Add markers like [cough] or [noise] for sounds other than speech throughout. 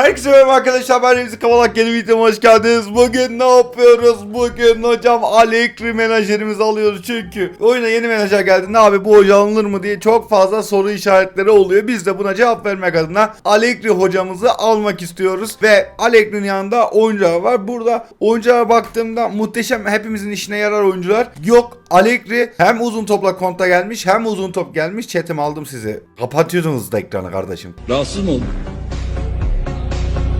Herkese merhaba arkadaşlar ben Remzi Kavalak yeni videoma hoş geldiniz. Bugün ne yapıyoruz? Bugün hocam Alekri menajerimizi alıyoruz çünkü oyuna yeni menajer geldi. Ne abi bu hoca alınır mı diye çok fazla soru işaretleri oluyor. Biz de buna cevap vermek adına Alekri hocamızı almak istiyoruz. Ve Alekri'nin yanında oyuncular var. Burada oyunculara baktığımda muhteşem hepimizin işine yarar oyuncular. Yok Alekri hem uzun topla konta gelmiş hem uzun top gelmiş. Chat'im aldım sizi. Kapatıyordunuz da ekranı kardeşim. Rahatsız mı oldun?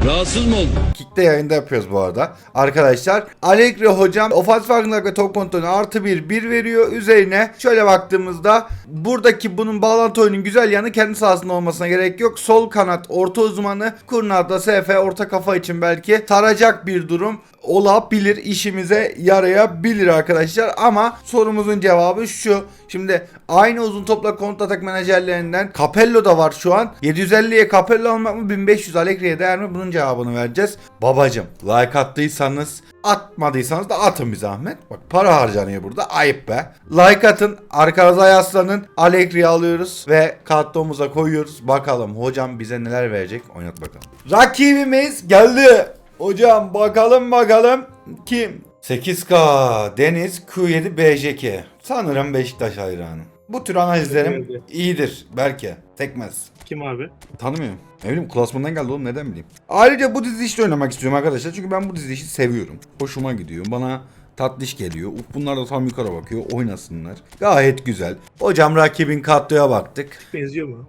Rahatsız mı oldun? Kick'te yayında yapıyoruz bu arada. Arkadaşlar Allegri hocam ofansif farkındalık ve top kontrolü artı bir bir veriyor. Üzerine şöyle baktığımızda buradaki bunun bağlantı oyunun güzel yanı kendi sahasında olmasına gerek yok. Sol kanat orta uzmanı Kurnada SF orta kafa için belki taracak bir durum olabilir işimize yarayabilir arkadaşlar ama sorumuzun cevabı şu şimdi aynı uzun topla kontratak menajerlerinden Capello da var şu an. 750'ye Capello almak mı 1500 Allegri'ye değer mi? Bunun cevabını vereceğiz. Babacım like attıysanız atmadıysanız da atın bir zahmet. Bak para harcanıyor burada ayıp be. Like atın arkanıza yaslanın. Allegri'yi alıyoruz ve kartumuza koyuyoruz. Bakalım hocam bize neler verecek? Oynat bakalım. Rakibimiz geldi. Hocam bakalım bakalım. Kim? 8K Deniz Q7 BJK. Sanırım Beşiktaş hayranı. Bu tür analizlerim iyidir belki. Tekmez. Kim abi? Tanımıyorum. Ne bileyim klasmandan geldi oğlum neden bileyim. Ayrıca bu dizi işte oynamak istiyorum arkadaşlar. Çünkü ben bu dizi işi seviyorum. Hoşuma gidiyor. Bana tatlış geliyor. Bunlar da tam yukarı bakıyor. Oynasınlar. Gayet güzel. Hocam rakibin kadroya baktık. Benziyor mu?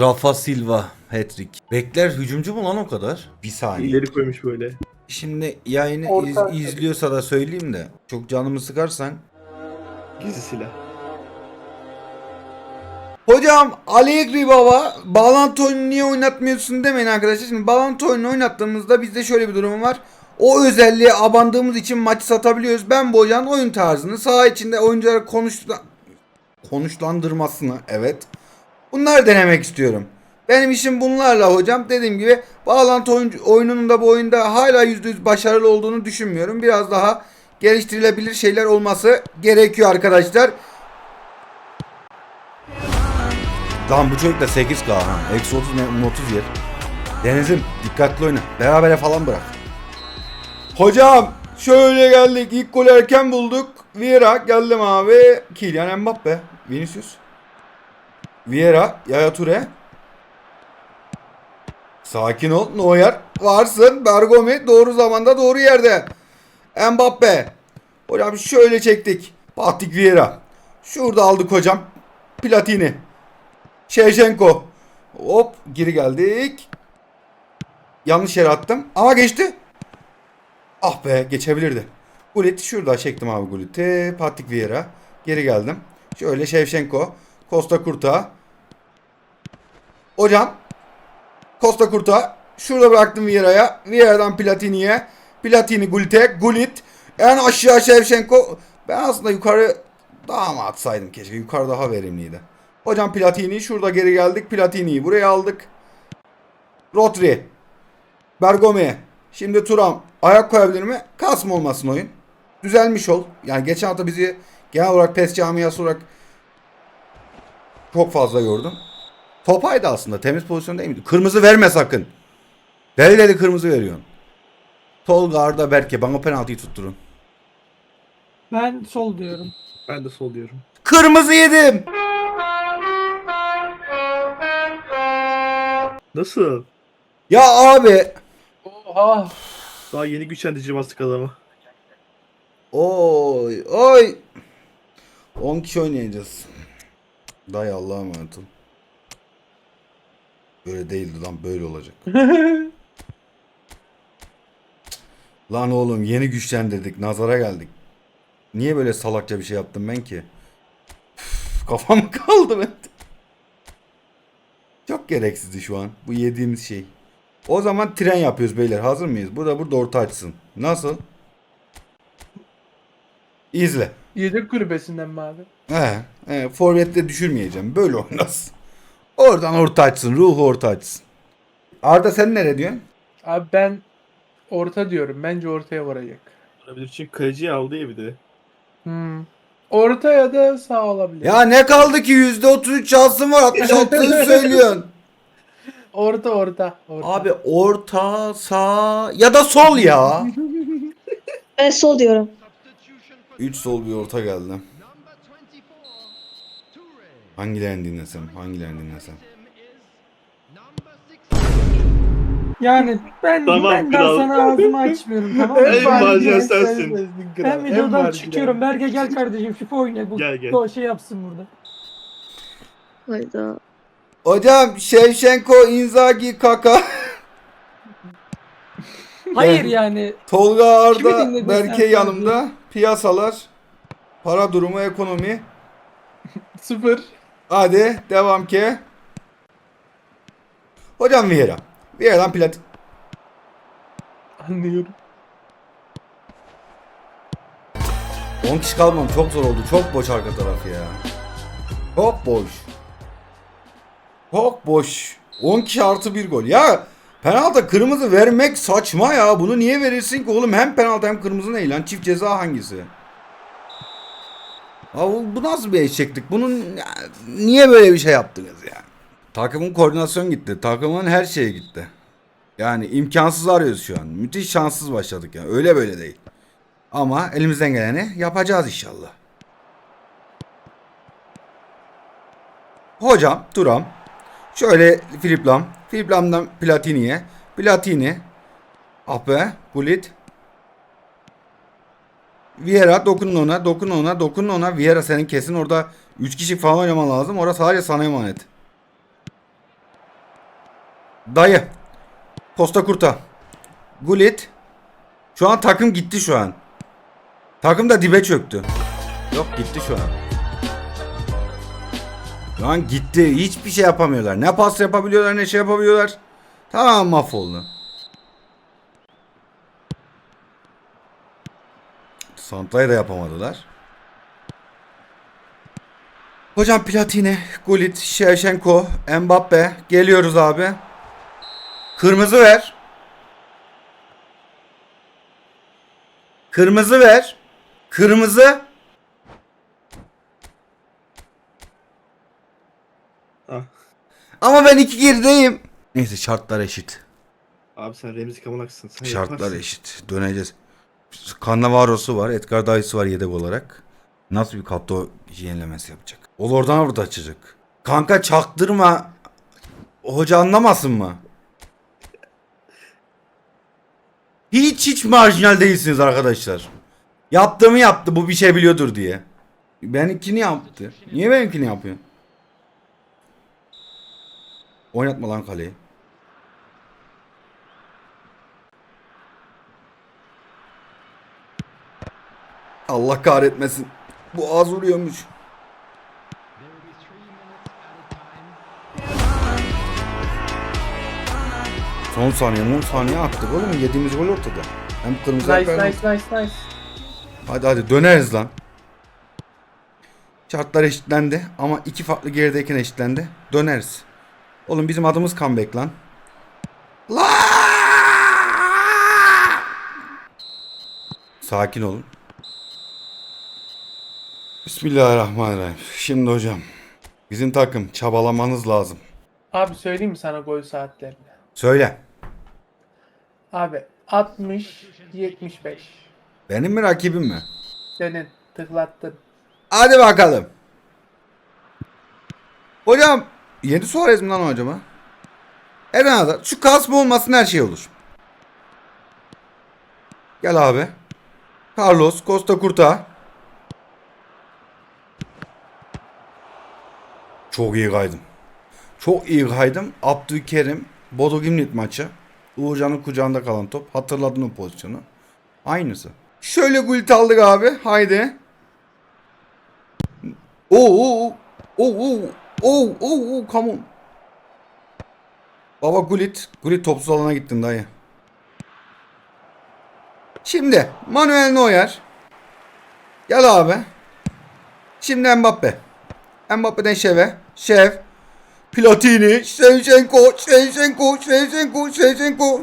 Rafa Silva hat-trick. Bekler hücumcu mu lan o kadar? Bir saniye. İleri koymuş böyle. Şimdi yayını iz- izliyorsa da söyleyeyim de çok canımı sıkarsan. Gizli silah. Hocam Allegri baba bağlantı oyunu niye oynatmıyorsun demeyin arkadaşlar. Şimdi bağlantı oyunu oynattığımızda bizde şöyle bir durum var. O özelliğe abandığımız için maçı satabiliyoruz. Ben bu hocanın oyun tarzını saha içinde oyunculara konuşla konuşlandırmasını evet. Bunları denemek istiyorum. Benim işim bunlarla hocam. Dediğim gibi bağlantı oyuncu, oyununun da bu oyunda hala %100 başarılı olduğunu düşünmüyorum. Biraz daha geliştirilebilir şeyler olması gerekiyor arkadaşlar. Lan bu çocuk da 8K ha. Eksi 30 ne 30 yer. Deniz'im dikkatli oyna. Berabere falan bırak. Hocam şöyle geldik. İlk golü erken bulduk. Vieira geldim abi. Kylian Mbappe. Vinicius. Vieira. Yaya Toure. Sakin ol. Neuer. Varsın. Bergomi. Doğru zamanda doğru yerde. Mbappe. Hocam şöyle çektik. Patrick Vieira. Şurada aldık hocam. Platini. Şevşenko. Hop geri geldik. Yanlış yere attım ama geçti. Ah be geçebilirdi. Gullit şurada çektim abi Gullit'i. Patrick Vieira. Geri geldim. Şöyle Şevşenko. Costa Kurta. Hocam. Costa Kurta. Şurada bıraktım Vieira'ya. Vieira'dan Platini'ye. Platini Gullit'e. Gullit. En aşağı Şevşenko. Ben aslında yukarı daha mı atsaydım keşke. Yukarı daha verimliydi. Hocam Platini şurada geri geldik. Platini'yi buraya aldık. Rodri. Bergomi. Şimdi Turam. Ayak koyabilir mi? Kasım olmasın oyun. Düzelmiş ol. Yani geçen hafta bizi genel olarak PES camiası olarak çok fazla yordun. Topaydı aslında. Temiz pozisyon değil miydi? Kırmızı verme sakın. Deli deli kırmızı veriyorsun. Tolga Arda Berke bana penaltıyı tutturun. Ben sol diyorum. Ben de sol diyorum. Kırmızı yedim. Nasıl? Ya abi. Oha. Daha yeni güçlendirici bastık adama. Oy oy. 10 kişi oynayacağız. Day Allah'a emanet ol. Böyle değildi lan böyle olacak. [laughs] lan oğlum yeni güçlendirdik nazara geldik. Niye böyle salakça bir şey yaptım ben ki? Üf, Kafam [laughs] kaldı ben. Çok gereksizdi şu an bu yediğimiz şey. O zaman tren yapıyoruz beyler hazır mıyız? Burada burada orta açsın. Nasıl? İzle. Yedek kulübesinden mi abi? He, he forvette düşürmeyeceğim. Böyle oynasın. Oradan orta açsın. Ruhu orta açsın. Arda sen nere diyorsun? Abi ben orta diyorum. Bence ortaya varacak. Olabilir çünkü kaleciyi aldı ya bir de. Hmm. Orta ya da sağ olabilir. Ya ne kaldı ki %33 şansın var. [laughs] 66'ı söylüyorsun. Orta orta. orta. Abi orta, sağ ya da sol ya. [laughs] Ben sol diyorum. 3 sol bir orta geldi. Hangilerini dinlesem? Hangilerini dinlesem? Yani ben Tamam, ben daha kral. sana ağzımı açmıyorum [laughs] tamam mı? En marjinal sen sensin. kral, Ben en videodan marjinal. çıkıyorum. Berge gel kardeşim FIFA oyna. Bu Gel, gel. bu şey yapsın burada. Hayda. Hocam Şevşenko, Inzaghi, Kaka, Hayır Evet. yani Tolga Kimi Arda, dinledin Berke sen yanımda. Piyasalar, para durumu, ekonomi. [laughs] Sıfır. Hadi devam ki. Hocam Vieira. Vieira'dan plat. Anlıyorum. 10 kişi kalmam çok zor oldu. Çok boş arka tarafı ya. Çok boş. Çok boş. 10 kişi artı bir gol. Ya penaltı kırmızı vermek saçma ya. Bunu niye verirsin ki oğlum? Hem penaltı hem kırmızı ne lan? Çift ceza hangisi? Ya bu, nasıl bir eşeklik? Bunun niye böyle bir şey yaptınız ya? Takımın koordinasyon gitti. Takımın her şeyi gitti. Yani imkansız arıyoruz şu an. Müthiş şanssız başladık ya. Öyle böyle değil. Ama elimizden geleni yapacağız inşallah. Hocam Turam. Şöyle Filip Lam. Filip Lam'dan Platini'ye. Platini. Ah be. Vieira dokunun ona, dokunun ona, dokunun ona. Vieira senin kesin orada 3 kişi falan oynaman lazım. Orası sadece sana emanet. Dayı. Costa Kurta. Gullit. Şu an takım gitti şu an. Takım da dibe çöktü. Yok gitti şu an. Şu an gitti. Hiçbir şey yapamıyorlar. Ne pas yapabiliyorlar ne şey yapabiliyorlar. Tamam mahvoldu. Santra'yı da yapamadılar. Hocam Platini, Gullit, Shevchenko, Mbappe. Geliyoruz abi. Kırmızı ver. Kırmızı ver. Kırmızı. Ah. Ama ben iki gerideyim. Neyse şartlar eşit. Abi sen Remzi Kamalaksın. Sen Şartlar yaparsın. eşit. Döneceğiz. Cannavaro'su var. Edgar Dayısı var yedek olarak. Nasıl bir kapto yenilemesi yapacak? O oradan orada açacak. Kanka çaktırma. Hoca anlamasın mı? Hiç hiç marjinal değilsiniz arkadaşlar. Yaptığımı yaptı bu bir şey biliyordur diye. Benimkini yaptı. Niye benimkini yapıyor? Oynatma lan kaleyi. Allah kahretmesin. Bu az vuruyormuş. Son saniye 10 saniye attık oğlum yediğimiz gol ortada. Hem kırmızı Nice nice nice nice. Hadi hadi döneriz lan. Şartlar eşitlendi ama iki farklı gerideyken eşitlendi. Döneriz. Oğlum bizim adımız comeback lan. La! Sakin olun. Bismillahirrahmanirrahim. Şimdi hocam bizim takım çabalamanız lazım. Abi söyleyeyim mi sana gol saatlerini? Söyle. Abi 60 75. Benim mi rakibim mi? Senin tıklattın. Hadi bakalım. Hocam yedi Suarez mi lan o acaba? Eren Ada şu kasma olmasın her şey olur. Gel abi. Carlos Costa Curta. Çok iyi kaydım. Çok iyi kaydım. Abdülkerim Bodo Gimlit maçı. Uğurcan'ın kucağında kalan top. Hatırladın o pozisyonu. Aynısı. Şöyle gult aldık abi. Haydi. Oo, oo, oo, oo, oo, oo, oo, come on. Baba Gullit. Gullit topsuz alana gittin dayı. Şimdi Manuel Neuer. Gel abi. Şimdi Mbappe. Mbappe'den Şev'e. Şev. Platini. Shevchenko. Shevchenko. Shevchenko. Shevchenko.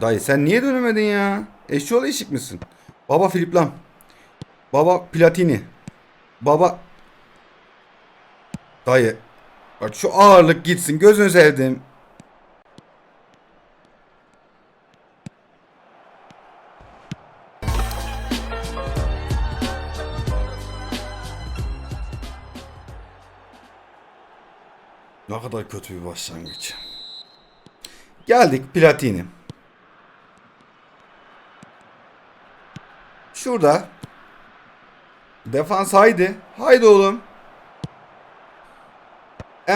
Dayı sen niye dönemedin ya? Eşyol eşik misin? Baba Filip Lam. Baba Platini. Baba Dayı Bak şu ağırlık gitsin. Gözünü sevdim. Ne kadar kötü bir başlangıç. Geldik Platini. Şurada. Defans haydi. Haydi oğlum.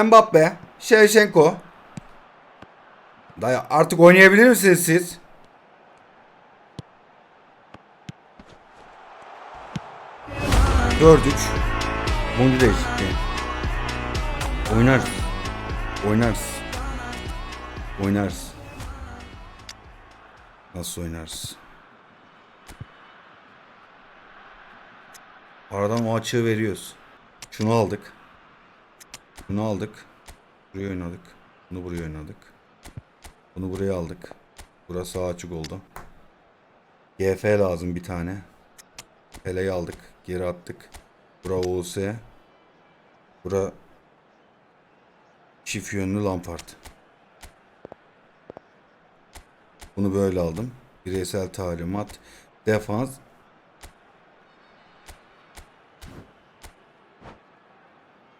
Mbappe. Şevşenko. Daya artık oynayabilir misiniz siz? Gördük. Bunu değişikliği. Oynarız. Oynarız. Oynarız. Nasıl oynarız? Aradan o açığı veriyoruz. Şunu aldık. Bunu aldık. Buraya oynadık. Bunu buraya oynadık. Bunu buraya aldık. Burası açık oldu. GF lazım bir tane. Pele'yi aldık. Geri attık. Bura OS. Bura çift yönlü Lampard. Bunu böyle aldım. Bireysel talimat. Defans.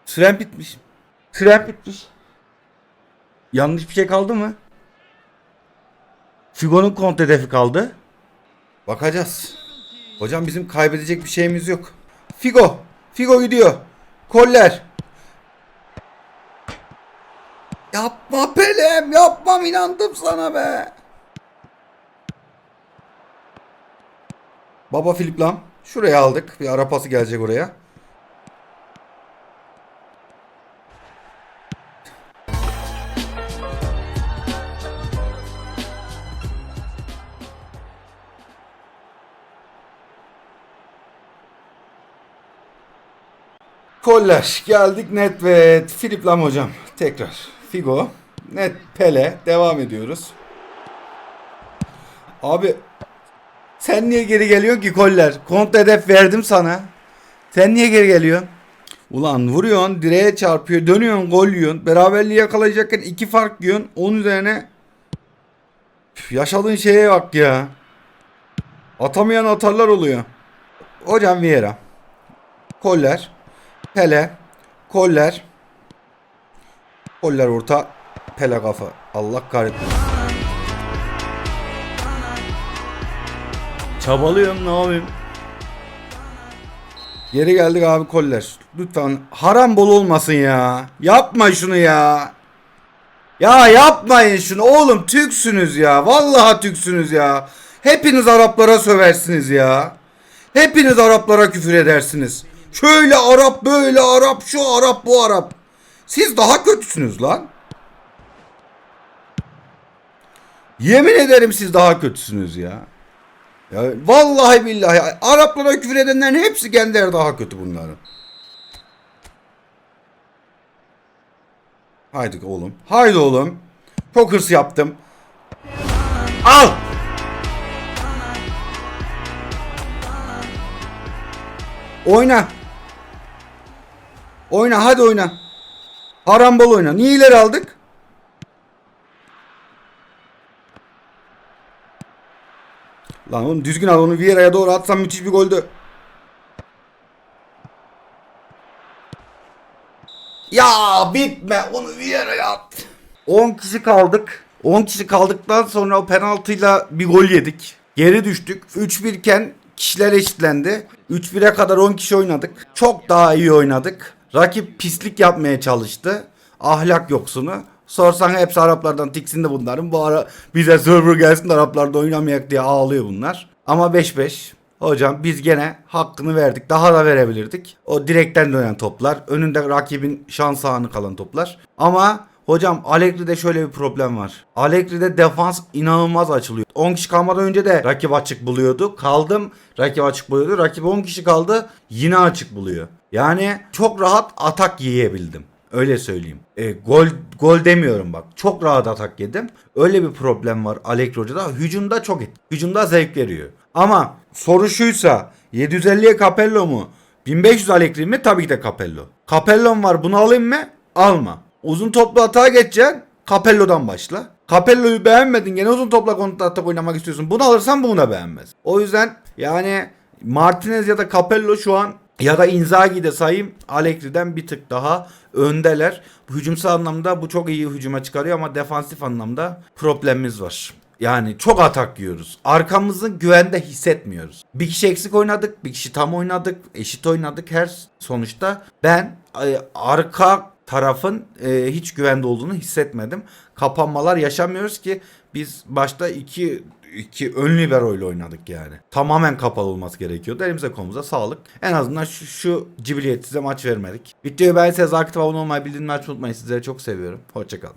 Süren bitmiş. Süren bitmiş. Yanlış bir şey kaldı mı? Figo'nun kont hedefi kaldı. Bakacağız. Hocam bizim kaybedecek bir şeyimiz yok. Figo. Figo gidiyor. Koller. Yapma Pelem. Yapmam inandım sana be. Baba Filip Lam. Şuraya aldık. Bir ara pası gelecek oraya. Koller geldik net ve Filip Lam hocam tekrar Figo net Pele devam ediyoruz. Abi sen niye geri geliyorsun ki Koller? Kont hedef verdim sana. Sen niye geri geliyorsun? Ulan vuruyorsun direğe çarpıyor dönüyorsun gol yiyorsun. Beraberliği yakalayacakken iki fark yiyorsun. Onun üzerine Üf, yaşadığın şeye bak ya. Atamayan atarlar oluyor. Hocam Vieira. Koller. Pele. Koller. Koller orta. Pele kafa. Allah kahretmesin. Çabalıyorum ne yapayım? Geri geldik abi koller. Lütfen haram bol olmasın ya. Yapma şunu ya. Ya yapmayın şunu oğlum Türksünüz ya. Vallahi Türksünüz ya. Hepiniz Araplara söversiniz ya. Hepiniz Araplara küfür edersiniz. Şöyle Arap böyle Arap şu Arap bu Arap. Siz daha kötüsünüz lan. Yemin ederim siz daha kötüsünüz ya. Ya vallahi billahi Araplara küfür edenlerin hepsi kendileri daha kötü bunların. Haydi oğlum. Haydi oğlum. Çok hırs yaptım. Al. Oyna. Oyna hadi oyna. Harambol oyna. Niye ileri aldık? Lan oğlum düzgün al onu Vieira'ya doğru atsam müthiş bir goldü. Ya bitme onu Vieira'ya at. 10 kişi kaldık. 10 kişi kaldıktan sonra o penaltıyla bir gol yedik. Geri düştük. 3-1 iken kişiler eşitlendi. 3-1'e kadar 10 kişi oynadık. Çok daha iyi oynadık. Rakip pislik yapmaya çalıştı. Ahlak yoksunu. Sorsan hepsi Araplardan tiksindi bunların. Bu ara bize server gelsin de Araplarda oynamayak diye ağlıyor bunlar. Ama 5-5. Hocam biz gene hakkını verdik. Daha da verebilirdik. O direkten dönen toplar. Önünde rakibin şans anı kalan toplar. Ama hocam Allegri'de şöyle bir problem var. Allegri'de defans inanılmaz açılıyor. 10 kişi kalmadan önce de rakip açık buluyordu. Kaldım rakip açık buluyordu. Rakip 10 kişi kaldı yine açık buluyor. Yani çok rahat atak yiyebildim. Öyle söyleyeyim. E, gol gol demiyorum bak. Çok rahat atak yedim. Öyle bir problem var Allegri Hoca'da. Hücumda çok et. Hücumda zevk veriyor. Ama soru şuysa 750'ye Capello mu? 1500 Allegri mi? Tabii ki de Capello. Capello'm var bunu alayım mı? Alma. Uzun toplu atağa geçeceksin. Capello'dan başla. Capello'yu beğenmedin gene uzun topla kontra atak oynamak istiyorsun. Bunu alırsan bunu da beğenmez. O yüzden yani Martinez ya da Capello şu an ya da Inzaghi de sayayım Allegri'den bir tık daha öndeler. Hücumsal anlamda bu çok iyi hücuma çıkarıyor ama defansif anlamda problemimiz var. Yani çok atak yiyoruz. Arkamızı güvende hissetmiyoruz. Bir kişi eksik oynadık, bir kişi tam oynadık, eşit oynadık. Her sonuçta ben e, arka tarafın e, hiç güvende olduğunu hissetmedim. Kapanmalar yaşamıyoruz ki biz başta iki iki ön libero ile oynadık yani. Tamamen kapalı olması gerekiyordu. Elimize kolumuza sağlık. En azından şu, şu cibiliyetsize maç vermedik. Videoyu beğendiyseniz aktif abone olmayı bildirimleri açmayı unutmayın. Sizleri çok seviyorum. Hoşçakalın.